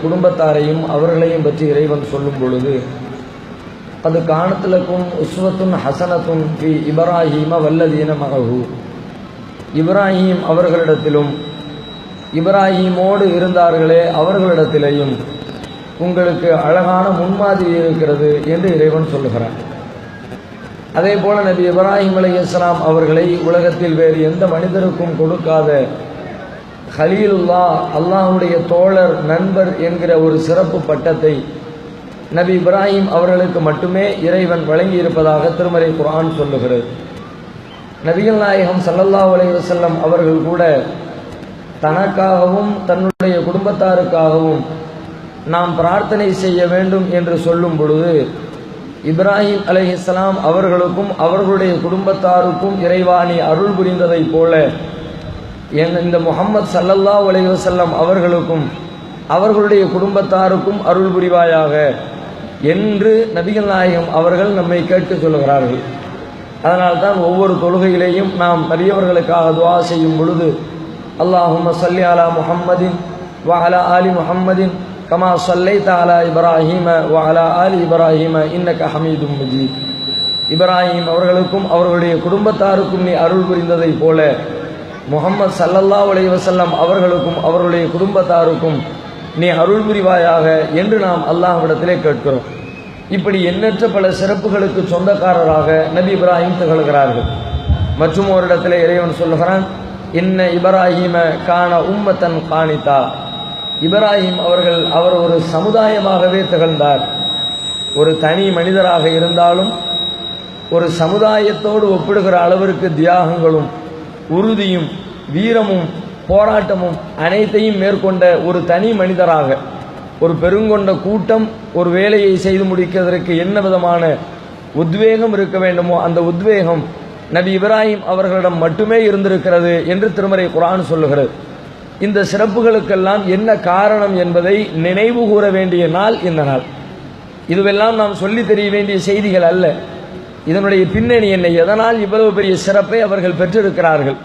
குடும்பத்தாரையும் அவர்களையும் பற்றி இறைவன் சொல்லும் பொழுது அது காணத்திலக்கும் உஸ்வத்துன் ஹசனத்துன் பி இப்ராஹீம வல்லதீன மகஹு. இப்ராஹீம் அவர்களிடத்திலும் இப்ராஹீமோடு இருந்தார்களே அவர்களிடத்திலேயும் உங்களுக்கு அழகான முன்மாதிரி இருக்கிறது என்று இறைவன் சொல்லுகிறார் அதே போல நபி இப்ராஹிம் அலி இஸ்லாம் அவர்களை உலகத்தில் வேறு எந்த மனிதருக்கும் கொடுக்காத ஹலீலுல்லா அல்லாஹுடைய தோழர் நண்பர் என்கிற ஒரு சிறப்பு பட்டத்தை நபி இப்ராஹிம் அவர்களுக்கு மட்டுமே இறைவன் வழங்கி இருப்பதாக திருமறை குரான் சொல்லுகிறது. நபிகள் நாயகம் சல்லல்லா அலைவசல்லம் அவர்கள் கூட தனக்காகவும் தன்னுடைய குடும்பத்தாருக்காகவும் நாம் பிரார்த்தனை செய்ய வேண்டும் என்று சொல்லும் பொழுது இப்ராஹிம் அலைஹிஸ்லாம் அவர்களுக்கும் அவர்களுடைய குடும்பத்தாருக்கும் இறைவாணி அருள் புரிந்ததைப் போல என் இந்த முகமது சல்லல்லா உலகம் அவர்களுக்கும் அவர்களுடைய குடும்பத்தாருக்கும் அருள் புரிவாயாக என்று நபிகள் நாயகம் அவர்கள் நம்மை கேட்டுச் சொல்கிறார்கள் அதனால் அதனால்தான் ஒவ்வொரு தொழுகையிலேயும் நாம் பெரியவர்களுக்காக துவா செய்யும் பொழுது அல்லாஹும் சல்லி அலா முஹம்மதின் வஹலா அலி முஹம்மதின் கமா சல்லை தாலா இப்ராஹிம வஹலா அலி இப்ராஹிம இப்ராஹீம ஹமீதும் மஜீத். இப்ராஹிம் அவர்களுக்கும் அவர்களுடைய குடும்பத்தாருக்கும் நீ அருள் புரிந்ததைப் போல முகமது சல்லல்லா அலைஹி வசல்லாம் அவர்களுக்கும் அவர்களுடைய குடும்பத்தாருக்கும் நீ அருள் புரிவாயாக என்று நாம் அல்லாஹ்விடத்திலே கேட்கிறோம். இப்படி எண்ணற்ற பல சிறப்புகளுக்கு சொந்தக்காரராக நபி இப்ராஹிம் திகழ்கிறார்கள். மற்றும் ஒரு இடத்துல இறைவன் சொல்லுகிறான் இன்ன இப்ராஹிம காண உம்மத்தன் காணித்தா இப்ராஹிம் அவர்கள் அவர் ஒரு சமுதாயமாகவே திகழ்ந்தார். ஒரு தனி மனிதராக இருந்தாலும் ஒரு சமுதாயத்தோடு ஒப்பிடுகிற அளவிற்கு தியாகங்களும் உறுதியும் வீரமும் போராட்டமும் அனைத்தையும் மேற்கொண்ட ஒரு தனி மனிதராக ஒரு பெருங்கொண்ட கூட்டம் ஒரு வேலையை செய்து முடிக்கிறதற்கு என்ன விதமான உத்வேகம் இருக்க வேண்டுமோ அந்த உத்வேகம் நபி இப்ராஹிம் அவர்களிடம் மட்டுமே இருந்திருக்கிறது என்று திருமறை குரான் சொல்லுகிறது. இந்த சிறப்புகளுக்கெல்லாம் என்ன காரணம் என்பதை நினைவு கூற வேண்டிய நாள் இந்த நாள். இதுவெல்லாம் நாம் சொல்லி தெரிய வேண்டிய செய்திகள் அல்ல. இதனுடைய பின்னணி என்ன? எதனால் இவ்வளவு பெரிய சிறப்பை அவர்கள் பெற்றிருக்கிறார்கள்?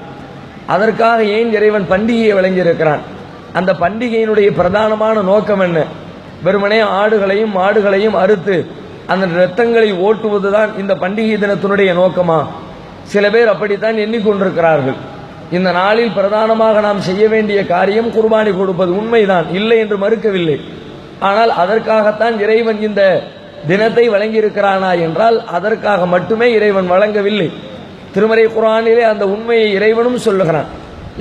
அதற்காக ஏன் இறைவன் பண்டிகையை வழங்கியிருக்கிறான்? அந்த பண்டிகையினுடைய பிரதானமான நோக்கம் என்ன? வெறுமனே ஆடுகளையும் மாடுகளையும் அறுத்து அந்த இரத்தங்களை ஓட்டுவதுதான் இந்த பண்டிகை தினத்தினுடைய நோக்கமா? சில பேர் அப்படித்தான் எண்ணிக்கொண்டிருக்கிறார்கள். இந்த நாளில் பிரதானமாக நாம் செய்ய வேண்டிய காரியம் குர்பானி கொடுப்பது உண்மைதான் இல்லை என்று மறுக்கவில்லை. ஆனால் அதற்காகத்தான் இறைவன் இந்த தினத்தை வழங்கியிருக்கிறானா என்றால் அதற்காக மட்டுமே இறைவன் வழங்கவில்லை. திருமறை குரானிலே அந்த உண்மையை இறைவனும் சொல்லுகிறான்.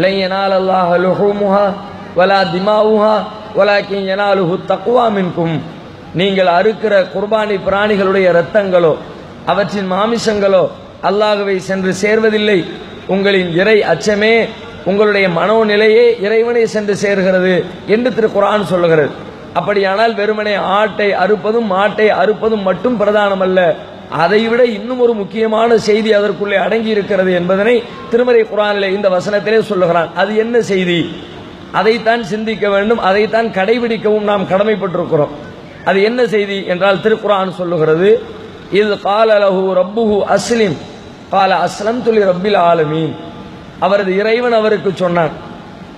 லையனால் அல்லாஹ் லுஹுமுஹா வலா திமாவுஹா வலாக்கின் எனாலுஹு தக்குவா மின்கும். நீங்கள் அறுக்கிற குர்பானி பிராணிகளுடைய இரத்தங்களோ அவற்றின் மாமிசங்களோ அல்லாகவே சென்று சேர்வதில்லை. உங்களின் இறை அச்சமே உங்களுடைய மனோநிலையே இறைவனை சென்று சேர்கிறது என்று திரு குரான் சொல்லுகிறது. அப்படியானால் வெறுமனே ஆட்டை அறுப்பதும் மாட்டை அறுப்பதும் மட்டும் பிரதானம் அல்ல அதைவிட இன்னும் ஒரு முக்கியமான செய்தி அதற்குள்ளே அடங்கி இருக்கிறது என்பதனை திருமறை குரானிலே இந்த வசனத்திலே சொல்லுகிறான். அது என்ன செய்தி? அதைத்தான் சிந்திக்க வேண்டும் அதைத்தான் கடைபிடிக்கவும் நாம் கடமைப்பட்டிருக்கிறோம். அது என்ன செய்தி என்றால் திருக்குரான் சொல்லுகிறது இது காலலஹு ரப்புஹு அஸ்லிம் கால அஸ்லம் துலி ரப்பில் ஆலமீன். அவரது இறைவன் அவருக்கு சொன்னான்.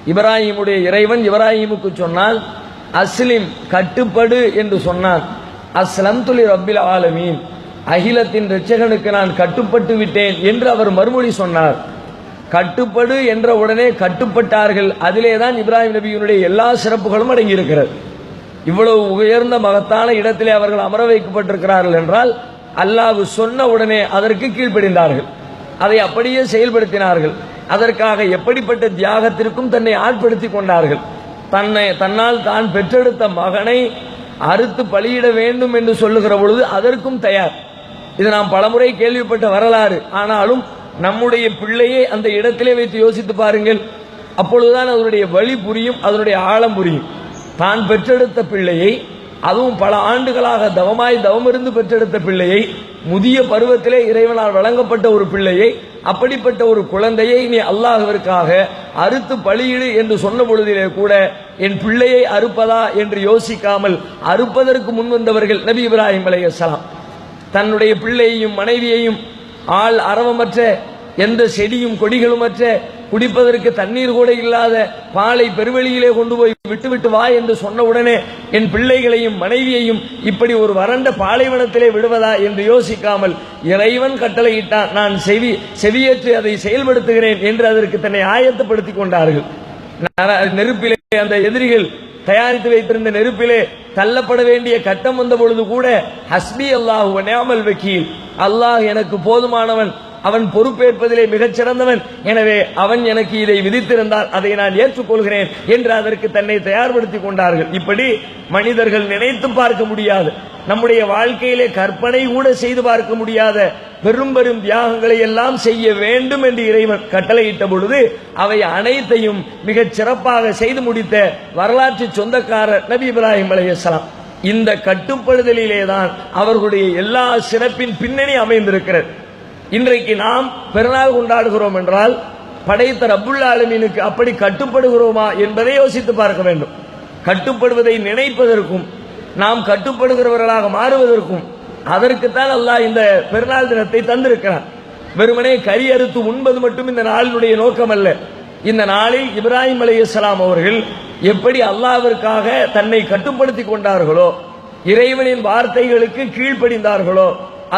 இப்ராஹிமுடைய இறைவன் இப்ராஹிமுக்கு சொன்னால் அஸ்லிம் கட்டுப்படு என்று சொன்னான் அஸ்லம் துளி ரப்பில் ஆலமீன். அகிலத்தின் ரிச்சகனுக்கு நான் கட்டுப்பட்டு விட்டேன் என்று அவர் மறுமொழி சொன்னார். கட்டுப்படு என்ற உடனே கட்டுப்பட்டார்கள். அதிலே தான் இப்ராஹிம் நபியினுடைய எல்லா சிறப்புகளும் அடங்கியிருக்கிறது. இவ்வளவு உயர்ந்த மகத்தான இடத்திலே அவர்கள் அமர வைக்கப்பட்டிருக்கிறார்கள் என்றால் அல்லாஹ் சொன்ன உடனே அதற்கு கீழ்ப்படிந்தார்கள். அதை அப்படியே செயல்படுத்தினார்கள். அதற்காக எப்படிப்பட்ட தியாகத்திற்கும் தன்னை ஆட்படுத்தி கொண்டார்கள். தன்னை தன்னால் தான் பெற்றெடுத்த மகனை அறுத்து பலியிட வேண்டும் என்று சொல்லுகிற பொழுது அதற்கும் தயார். இது நாம் பலமுறை கேள்விப்பட்ட வரலாறு. ஆனாலும் நம்முடைய பிள்ளையை அந்த இடத்திலே வைத்து யோசித்து பாருங்கள். அப்பொழுதுதான் அதனுடைய வழி புரியும் அதனுடைய ஆழம் புரியும். தான் பெற்றெடுத்த பிள்ளையை அதுவும் பல ஆண்டுகளாக தவமாய் தவமிருந்து பெற்றெடுத்த பிள்ளையை முதிய பருவத்திலே இறைவனால் வழங்கப்பட்ட ஒரு பிள்ளையை அப்படிப்பட்ட ஒரு குழந்தையை நீ அல்லாஹவருக்காக அறுத்து பலியிடு என்று சொன்ன பொழுதிலே கூட என் பிள்ளையை அறுப்பதா என்று யோசிக்காமல் அறுப்பதற்கு முன்வந்தவர்கள் நபி இப்ராஹிம் அலையலாம் தன்னுடைய பிள்ளையையும் மனைவியையும் ஆள் அரவமற்ற எந்த செடியும் கொடிகளுமற்ற குடிப்பதற்கு தண்ணீர் கூட இல்லாத பாலை பெருவெளியிலே கொண்டு போய் விட்டுவிட்டு வா என்று சொன்ன உடனே என் பிள்ளைகளையும் மனைவியையும் இப்படி ஒரு வறண்ட பாலைவனத்திலே விடுவதா என்று யோசிக்காமல் இறைவன் கட்டளையிட்டான் நான் செவி செவியேற்று அதை செயல்படுத்துகிறேன் என்று அதற்கு தன்னை ஆயத்தப்படுத்திக் கொண்டார்கள். நெருப்பிலே அந்த எதிரிகள் தயாரித்து வைத்திருந்த நெருப்பிலே தள்ளப்பட வேண்டிய கட்டம் வந்த பொழுது கூட ஹஸ்பி அல்லாஹு நியாமல் வக்கீல் அல்லாஹ் எனக்கு போதுமானவன் அவன் பொறுப்பேற்பதிலே மிகச் சிறந்தவன் எனவே அவன் எனக்கு இதை விதித்திருந்தால் அதை நான் ஏற்றுக்கொள்கிறேன் என்று அதற்கு தன்னை தயார்படுத்திக் கொண்டார்கள். இப்படி மனிதர்கள் நினைத்து பார்க்க முடியாது. நம்முடைய வாழ்க்கையிலே கற்பனை கூட செய்து பார்க்க முடியாத பெரும் பெரும் தியாகங்களை எல்லாம் செய்ய வேண்டும் என்று இறைவன் கட்டளையிட்ட பொழுது அவை அனைத்தையும் மிகச் சிறப்பாக செய்து முடித்த வரலாற்று சொந்தக்காரர் நபி இப்ராஹிம் அலைஹிஸ்ஸலாம். இந்த கட்டுப்படுதலிலே தான் அவர்களுடைய எல்லா சிறப்பின் பின்னணி அமைந்திருக்கிறது. இன்றைக்கு நாம் பெருநாள் கொண்டாடுகிறோம் என்றால் படைத்த ரப்புல் ஆலமீனுக்கு அப்படி கட்டுப்படுகிறோமா என்பதை யோசித்து பார்க்க வேண்டும். கட்டுப்படுவதை நினைப்பதற்கும் நாம் கட்டுப்படுகிறவர்களாக மாறுவதற்கும் அதற்குத்தான் அல்லாஹ் இந்த பெருநாள் தினத்தை தந்திருக்கிறான். வெறுமனே கறி அறுத்து உண்பது மட்டும் இந்த நாளினுடைய நோக்கம் அல்ல இந்த நாளில் இப்ராஹிம் அலைஹிஸ்ஸலாம் அவர்கள் எப்படி அல்லாவிற்காக தன்னை கட்டுப்படுத்திக் கொண்டார்களோ இறைவனின் வார்த்தைகளுக்கு கீழ்ப்படிந்தார்களோ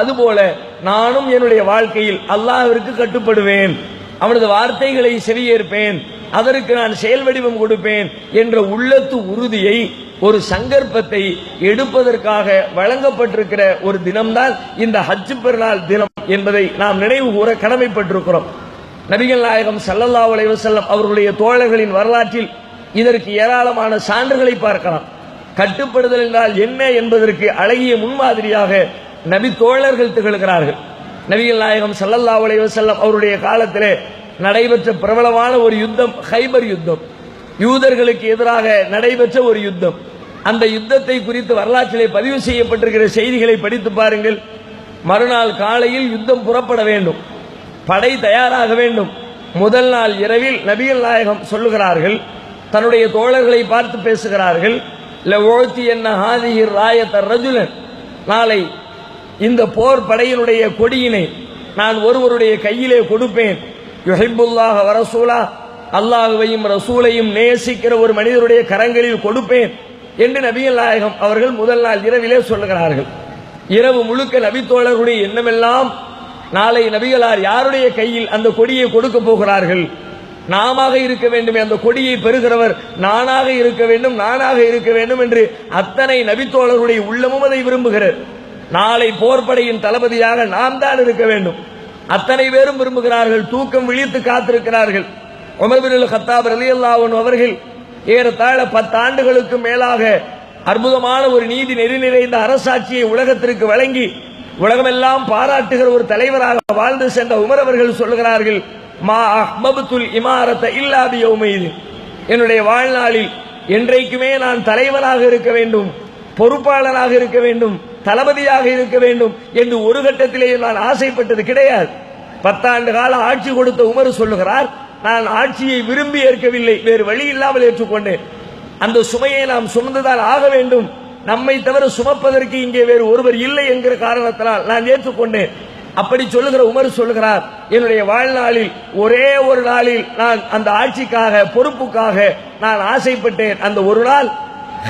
அதுபோல நானும் என்னுடைய வாழ்க்கையில் அல்லாஹிற்கு கட்டுப்படுவேன். அவனது வார்த்தைகளை செவியேற்பேன். அதற்கு நான் செயல் வடிவம் கொடுப்பேன் என்ற உள்ளத்து உறுதியை ஒரு சங்கற்பத்தை எடுப்பதற்காக வழங்கப்பட்டிருக்கிற ஒரு தினம்தான் இந்த ஹஜ் பெருநாள் தினம் என்பதை நாம் நினைவு கூற கடமைப்பட்டிருக்கிறோம். நபிகள் நாயகம் சல்லல்லா அலைவசல்லம் அவர்களுடைய தோழர்களின் வரலாற்றில் இதற்கு ஏராளமான சான்றுகளை பார்க்கலாம். கட்டுப்படுதல் என்றால் என்ன என்பதற்கு அழகிய முன்மாதிரியாக நபி தோழர்கள் திகழ்கிறார்கள் நபிகள் நாயகம் சல்லல்லா உலக செல்லம் அவருடைய காலத்திலே நடைபெற்ற பிரபலமான ஒரு யுத்தம் ஹைபர் யுத்தம். யூதர்களுக்கு எதிராக நடைபெற்ற ஒரு யுத்தம். அந்த யுத்தத்தை குறித்து வரலாற்றிலே பதிவு செய்யப்பட்டிருக்கிற செய்திகளை படித்து பாருங்கள். மறுநாள் காலையில் யுத்தம் புறப்பட வேண்டும். படை தயாராக வேண்டும். முதல் நாள் இரவில் நபிகள் நாயகம் சொல்லுகிறார்கள். தன்னுடைய தோழர்களை பார்த்து பேசுகிறார்கள். லவோழ்த்தி என்ன ஹாதிகிர் ராயத்த ரஜுலன். நாளை இந்த போர் படையினுடைய கொடியினை நான் ஒருவருடைய கையிலே கொடுப்பேன். யுஹிப்புல்லாஹ வரசூலா அல்லாஹுவையும் ரசூலையும் நேசிக்கிற ஒரு மனிதருடைய கரங்களில் கொடுப்பேன் என்று நபிகள் நாயகம் அவர்கள் முதல் நாள் இரவிலே சொல்லுகிறார்கள். இரவு முழுக்க நபித்தோழர்களுடைய எண்ணமெல்லாம் நாளை நபிகளார் யாருடைய கையில் அந்த கொடியை கொடுக்க போகிறார்கள்? நாமாக இருக்க வேண்டும் அந்த கொடியை பெறுகிறவர் நானாக இருக்க வேண்டும் நானாக இருக்க வேண்டும் என்று அத்தனை நபித்தோழர்களுடைய உள்ளமும் அதை விரும்புகிறார் நாளை போர்படையின் தளபதியாக நாம் தான் இருக்க வேண்டும். அத்தனை பேரும் விரும்புகிறார்கள் தூக்கம் விழித்து காத்திருக்கிறார்கள். உமர்பின் கத்தாப் அலி அல்லாவன் அவர்கள் ஏறத்தாழ பத்து ஆண்டுகளுக்கு மேலாக அற்புதமான ஒரு நீதி நெறி நிறைந்த அரசாட்சியை உலகத்திற்கு வழங்கி உலகமெல்லாம் பாராட்டுகிற ஒரு தலைவராக வாழ்ந்து சென்ற உமர் அவர்கள் சொல்லுகிறார்கள் மா அஹ்மபுத்துல் இமாரத்தை இல்லாத யௌமைது என்னுடைய வாழ்நாளில் என்றைக்குமே நான் தலைவராக இருக்க வேண்டும் பொறுப்பாளராக இருக்க வேண்டும் தளபதியாக இருக்க வேண்டும் என்று ஒரு கட்டத்திலேயே நான் ஆசைப்பட்டது கிடையாது. பத்தாண்டு கால ஆட்சி கொடுத்த உமர் சொல்லுகிறார் நான் ஆட்சியை விரும்பி ஏற்கவில்லை வேறு வழி இல்லாமல் ஏற்றுக்கொண்டேன். அந்த சுமையை நாம் சுமந்துதான் ஆக வேண்டும். நம்மை தவிர சுமப்பதற்கு இங்கே வேறு ஒருவர் இல்லை என்கிற காரணத்தினால் நான் ஏற்றுக்கொண்டேன். அப்படி சொல்லுகிற உமர் சொல்லுகிறார் என்னுடைய வாழ்நாளில் ஒரே ஒரு நாளில் நான் அந்த ஆட்சிக்காக பொறுப்புக்காக நான் ஆசைப்பட்டேன். அந்த ஒரு நாள்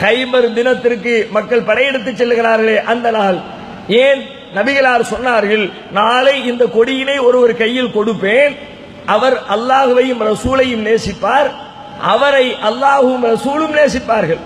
ஹைபர் தினத்திற்கு மக்கள் படையெடுத்து செல்கிறார்களே அந்த நாள். ஏன் நபிகளார் சொன்னார்கள் நாளை இந்த கொடியினை ஒருவர் கையில் கொடுப்பேன் அவர் அல்லாஹுவையும் ரசூலையும் நேசிப்பார் அவரை அல்லாஹும் ரசூலும் நேசிப்பார்கள்.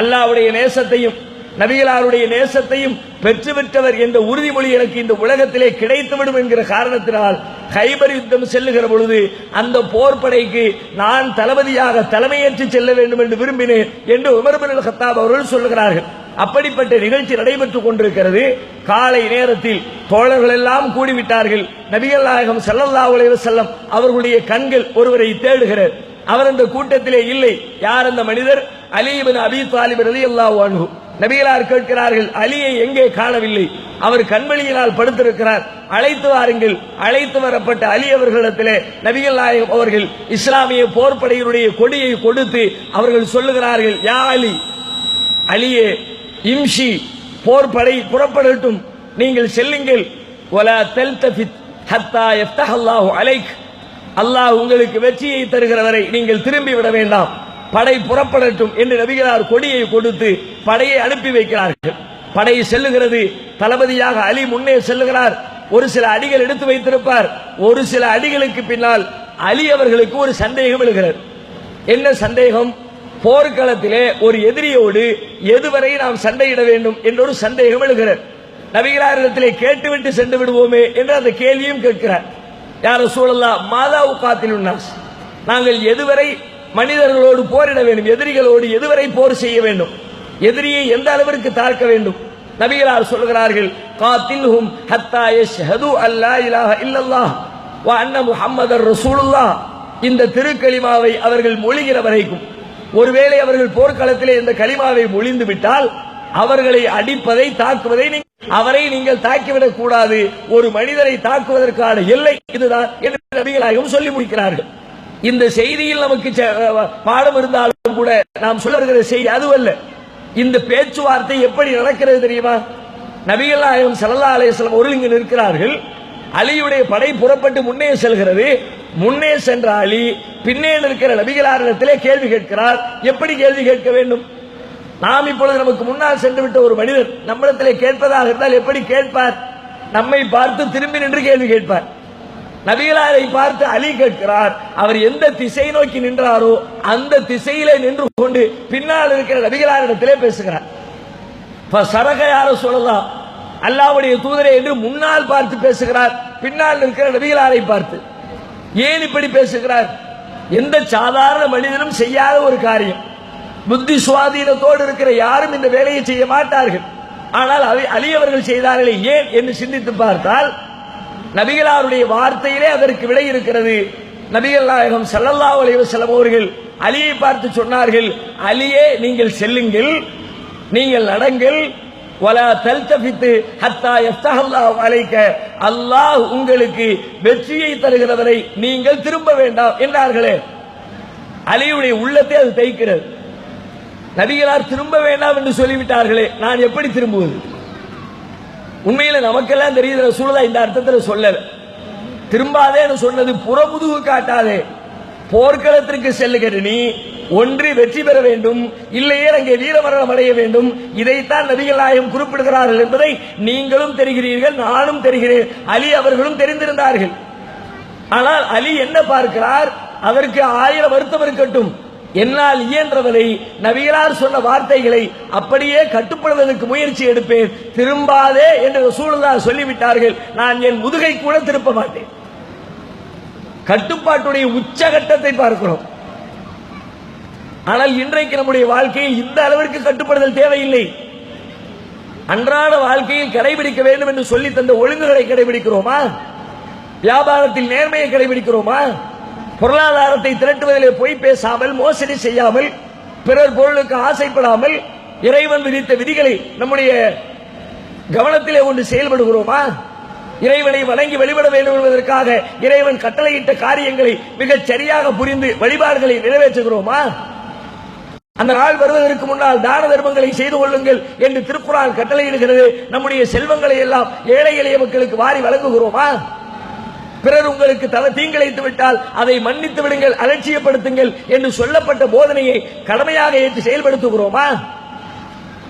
அல்லாஹ்வுடைய நேசத்தையும் நபிகளாருடைய நேசத்தையும் பெற்றுவிட்டவர் என்ற உறுதிமொழி எனக்கு இந்த உலகத்திலே கிடைத்துவிடும் என்கிற காரணத்தினால் ஹைபர் யுத்தம் செல்லுகிற பொழுது அந்த போர்படைக்கு நான் தளபதியாக தலைமையேற்று செல்ல வேண்டும் என்று விரும்பினேன் என்று உமர்பின் கத்தாப் அவர்கள் சொல்லுகிறார்கள். அப்படிப்பட்ட நிகழ்ச்சி நடைபெற்றுக் கொண்டிருக்கிறது. காலை நேரத்தில் தோழர்கள் எல்லாம் கூடிவிட்டார்கள். நபிகள் நாயகம் செல்லல்லா உலக செல்லம் அவர்களுடைய கண்கள் ஒருவரை தேடுகிறார் அவர் அந்த கூட்டத்திலே இல்லை. யார் அந்த மனிதர்? அலி அபி தாலிப் அலி அல்லாஹ் நபிகளார் கேட்கிறார்கள் அலியை எங்கே காணவில்லை? அவர் கண்வெளியினால் படுத்திருக்கிறார். அழைத்து வாருங்கள். அழைத்து வரப்பட்ட அலி அவர்களிடத்திலே நபிகள் நாயகம் அவர்கள் இஸ்லாமிய போர்ப்படையினுடைய கொடியை கொடுத்து அவர்கள் சொல்லுகிறார்கள் யா அலி அலியே இம்ஷி போர்ப்படை புறப்படட்டும். நீங்கள் செல்லுங்கள். ஒலா தெல்தபித் ஹத்தா எஃப்தஹல்லாஹு அலைக். அல்லாஹ் உங்களுக்கு வெற்றியை தருகிற வரை நீங்கள் திரும்பி விட வேண்டாம். படை புறப்படட்டும் என்று நபிகளார் கொடியை கொடுத்து படையை அனுப்பி வைக்கிறார்கள். படை செல்லுகிறது. தளபதியாக அலி முன்னே செல்லுகிறார். ஒரு சில அடிகள் எடுத்து வைத்திருப்பார். ஒரு சில அடிகளுக்கு பின்னால் அலி அவர்களுக்கு ஒரு சந்தேகம் எழுகிறது. என்ன சந்தேகம்? போர்க்களத்திலே ஒரு எதிரியோடு எதுவரை நாம் சண்டையிட வேண்டும் என்ற ஒரு சந்தேகம் எழுகிறார் நபிகளாரிடத்திலே கேட்டுவிட்டு சென்று விடுவோமே என்று அந்த கேள்வியும் கேட்கிறார். யார சூழல்லா மாதா உக்காத்தில் நாங்கள் எதுவரை மனிதர்களோடு போரிட வேண்டும் எதிரிகளோடு எதுவரை போர் செய்ய வேண்டும்? எதிரியை எந்த அளவிற்கு தாக்க வேண்டும்? நபிகளார் சொல்கிறார்கள் காத்தில்ஹும் ஹத்தா யஷ்ஹது அல்லா இலாஹ இல்லல்லாஹ் வ அன்ன முஹம்மதர் ரசூலுல்லாஹ். இந்த திருக்கலிமாவை அவர்கள் மொழிகிற வரைக்கும் ஒருவேளை அவர்கள் போர்க்களத்திலே இந்த கலிமாவை மொழிந்து விட்டால் அவர்களை அடிப்பதை தாக்குவதை அவரை நீங்கள் தாக்கிவிடக் கூடாது ஒரு மனிதரை தாக்குவதற்கான எல்லை இதுதான் என்று நபிகளாகவும் சொல்லி முடிக்கிறார்கள். இந்த செய்தியில் நமக்கு பாடம் இருந்தாலும் கூட நாம் சொல்லுகிற செய்தி அதுவல்ல. இந்த பேச்சுவார்த்தை எப்படி நடக்கிறது தெரியுமா? நபிகள் நாயகம் ஸல்லல்லாஹு அலையம் வஸல்லம் நிற்கிறார்கள். அலியுடைய படை புறப்பட்டு முன்னே செல்கிறது. முன்னே சென்ற அலி பின்னே நிற்கிற நபிகளாரிடத்திலே கேள்வி கேட்கிறார். எப்படி கேள்வி கேட்க வேண்டும்? நாம் இப்பொழுது நமக்கு முன்னால் சென்று விட்ட ஒரு மனிதர் நம்மிடத்திலே கேட்பதாக இருந்தால் எப்படி கேட்பார்? நம்மை பார்த்து திரும்பி நின்று கேள்வி கேட்பார். நபிகளாரை பார்த்து அலி கேட்கிறார். அவர் எந்த திசை நோக்கி நின்றாரோ அந்த திசையிலே நின்று கொண்டு பின்னால் இருக்கிற நபிகளாரிடத்திலே பேசுகிறார். இப்ப சரக யார சொல்லலாம் அல்லாவுடைய தூதரை என்று முன்னால் பார்த்து பேசுகிறார். பின்னால் இருக்கிற நபிகளாரை பார்த்து. ஏன் இப்படி பேசுகிறார்? எந்த சாதாரண மனிதனும் செய்யாத ஒரு காரியம். புத்தி சுவாதீனத்தோடு இருக்கிற யாரும் இந்த வேலையை செய்ய மாட்டார்கள். ஆனால் அலி அவர்கள் செய்தார்களே ஏன் என்று சிந்தித்து பார்த்தால் நபிகளாருடைய வார்த்தையிலே அதற்கு விடை இருக்கிறது. நபிகள் நாயகம் செல்லல்லா ஒளிவு வஸல்லம் அவர்கள் அலியை பார்த்து சொன்னார்கள் அலியே நீங்கள் செல்லுங்கள் நீங்கள் நடங்கள். வலா தல்தபித்து ஹத்தா யஃப்தஹல்லாஹு அழைக்க அல்லாஹ் உங்களுக்கு வெற்றியை தருகிறவரை நீங்கள் திரும்ப வேண்டாம் என்றார்களே. அலியுடைய உள்ளத்தை அது தைக்கிறது. நபிகளார் திரும்ப வேண்டாம் என்று சொல்லிவிட்டார்களே நான் எப்படி திரும்புவது? உண்மையில நமக்கெல்லாம் தெரியுது ரசூலுல்லா இந்த அர்த்தத்தில் சொல்லல. திரும்பாதேன்னு சொன்னது புறமுதுகு காட்டாதே. போர்க்களத்திற்கு செல்லுகிற நீ ஒன்று வெற்றி பெற வேண்டும் இல்லையே அங்கே வீரமரணம் அடைய வேண்டும் இதைத்தான் நபிகள் நாயகம் குறிப்பிடுகிறார்கள் என்பதை நீங்களும் தெரிகிறீர்கள் நானும் தெரிகிறேன் அலி அவர்களும் தெரிந்திருந்தார்கள். ஆனால் அலி என்ன பார்க்கிறார்? அதற்கு ஆயிரம் வருத்தம் இருக்கட்டும். என்னால் இயன்றவரை நபிகளார் சொன்ன வார்த்தைகளை அப்படியே கட்டுப்படுவதற்கு முயற்சி எடுப்பேன். திரும்பாதே என்று சூழலா சொல்லிவிட்டார்கள். நான் என் முதுகை கூட திருப்ப மாட்டேன். கட்டுப்பாட்டுடைய உச்சகட்டத்தை பார்க்கிறோம். ஆனால் இன்றைக்கு நம்முடைய வாழ்க்கையில் இந்த அளவிற்கு கட்டுப்படுதல் தேவையில்லை. அன்றாட வாழ்க்கையில் கடைபிடிக்க வேண்டும் என்று சொல்லி தந்த ஒழுங்குகளை கடைபிடிக்கிறோமா? வியாபாரத்தில் நேர்மையை கடைபிடிக்கிறோமா? பொருளாதாரத்தை திரட்டுவதிலே பொய் பேசாமல் மோசடி செய்யாமல் பிறர் பொருளுக்கு ஆசைப்படாமல் இறைவன் விதித்த விதிகளை நம்முடைய கவனத்திலே கொண்டு செயல்படுகிறோமா? இறைவனை வணங்கி வழிபட வேண்டும் என்பதற்காக இறைவன் கட்டளையிட்ட காரியங்களை மிகச் சரியாக புரிந்து வழிபாடுகளை நிறைவேற்றுகிறோமா? அந்த நாள் வருவதற்கு முன்னால் தான தர்மங்களை செய்து கொள்ளுங்கள் என்று திருக்குறான் கட்டளையிடுகிறது. நம்முடைய செல்வங்களை எல்லாம் ஏழை எளிய மக்களுக்கு வாரி வழங்குகிறோமா? பிறர் உங்களுக்கு தவ தீங்கிழைத்து விட்டால் அதை மன்னித்து விடுங்கள் அலட்சியப்படுத்துங்கள் என்று சொல்லப்பட்ட போதனையை கடமையாக ஏற்று செயல்படுத்துகிறோமா?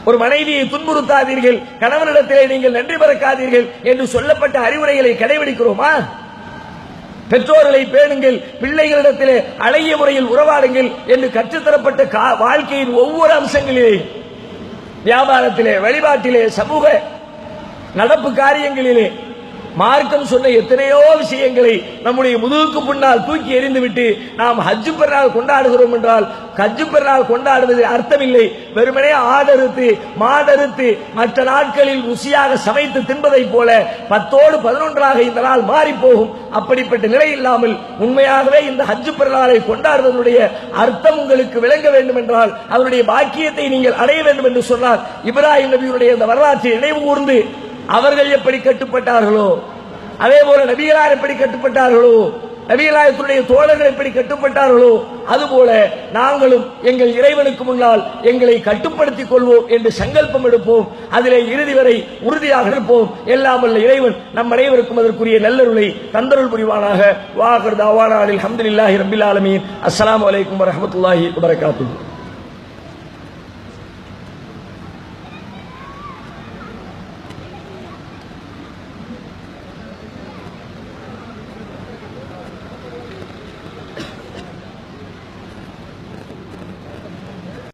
ஒரு மனைவியை துன்புறுத்தாதீர்கள் கணவனிடத்திலே நீங்கள் நன்றி மறக்காதீர்கள் என்று சொல்லப்பட்ட அறிவுரைகளை கடைபிடிக்கிறோமா? பெற்றோர்களை பேணுங்கள் பிள்ளைகளிடத்திலே அழகிய முறையில் உறவாடுங்கள் என்று கற்றுத்தரப்பட்ட கா- வாழ்க்கையின் ஒவ்வொரு அம்சங்களிலே வியாபாரத்திலே வழிபாட்டிலே சமூக நடப்பு காரியங்களிலே மார்க்கம் சொன்ன எத்தனையோ விஷயங்களை நம்முடைய முதுகுக்கு முன்னால் தூக்கி எறிந்துவிட்டு நாம் ஹஜ்ஜு பெருநாள் கொண்டாடுகிறோம் என்றால் ஹஜ்ஜு பெருநாள் கொண்டாடுவது அர்த்தமில்லை. வெறுமனே ஆதரித்து மாடறுத்து மற்ற நாட்களில் ருசியாக சமைத்து தின்பதைப் போல பத்தோடு பதினொன்றாக இந்த நாள் மாறி போகும் அப்படிப்பட்ட நிலை இல்லாமல் உண்மையாகவே இந்த ஹஜ்ஜு பெருநாளை கொண்டாடுவதனுடைய அர்த்தம் உங்களுக்கு விளங்க வேண்டும் என்றால் அவருடைய பாக்கியத்தை நீங்கள் அடைய வேண்டும் என்று சொன்னார். இப்ராஹிம் நபியுடைய இந்த வரலாற்றை நினைவு கூர்ந்து அவர்கள் எப்படி கட்டுப்பட்டார்களோ அதே போல நபிகளார் எப்படி கட்டுப்பட்டார்களோ நபிகளாயத்துடைய தோழர்கள் எப்படி கட்டுப்பட்டார்களோ அதுபோல நாங்களும் எங்கள் இறைவனுக்கு முன்னால் எங்களை கட்டுப்படுத்திக் கொள்வோம் என்று சங்கல்பம் எடுப்போம். அதிலே இறுதி வரை உறுதியாக இருப்போம். எல்லாம் வல்ல இறைவன் நம் அனைவருக்கும் அதற்குரிய நல்லருளை தந்தருள் புரிவானாக. வாகர் தாவானா அல்ஹம்துலில்லாஹி ரபில் ஆலமீன். அஸ்லாம் அலைக்கும் வரமத்துல்லாஹி வரகாத்து